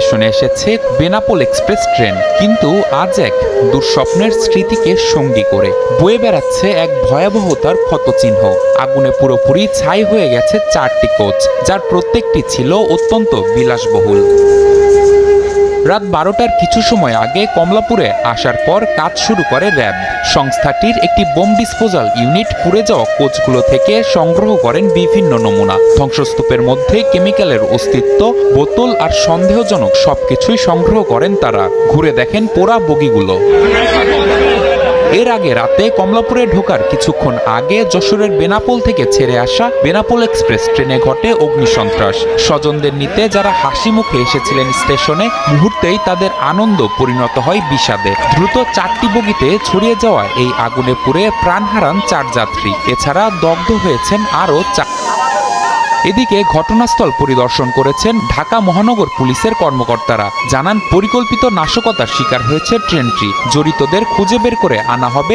এসেছে Benapole express train. কিন্তু আজ এক দুঃস্বপ্নের স্মৃতিকে সঙ্গী করে বয়ে বেড়াচ্ছে এক ভয়াবহতার ক্ষতচিহ্ন। আগুনে পুরোপুরি ছাই হয়ে গেছে চারটি কোচ, যার প্রত্যেকটি ছিল অত্যন্ত বিলাসবহুল। রাত বারোটার কিছু সময় আগে কমলাপুরে আসার পর কাজ শুরু করে র্যাব। সংস্থাটির একটি বোম ডিসপোজাল ইউনিট পুড়ে যাওয়া কোচগুলো থেকে সংগ্রহ করেন বিভিন্ন নমুনা। ধ্বংসস্তূপের মধ্যে কেমিক্যালের অস্তিত্ব, বোতল আর সন্দেহজনক সবকিছুই সংগ্রহ করেন তারা। ঘুরে দেখেন পোড়া বগিগুলো। এর আগে রাতে কমলাপুরে ঢোকার কিছুক্ষণ আগে যশোরের বেনাপোল থেকে ছেড়ে আসা বেনাপোল এক্সপ্রেস ট্রেনে ঘটে অগ্নিসন্ত্রাস স্বজনদের নিতে যারা হাসি মুখে এসেছিলেন স্টেশনে, মুহূর্তেই তাদের আনন্দ পরিণত হয় বিষাদে। দ্রুত চারটি বগিতে ছড়িয়ে যাওয়া এই আগুনে পুড়ে প্রাণ হারান চার যাত্রী। এছাড়া দগ্ধ হয়েছেন আরও চার এদিকে ঘটনাস্থল পরিদর্শন করেছেন ঢাকা মহানগর পুলিশের কর্মকর্তারা। জানান, পরিকল্পিত নাশকতার শিকার হয়েছে ট্রেনটি। জড়িতদের খুঁজে বের করে আনা হবে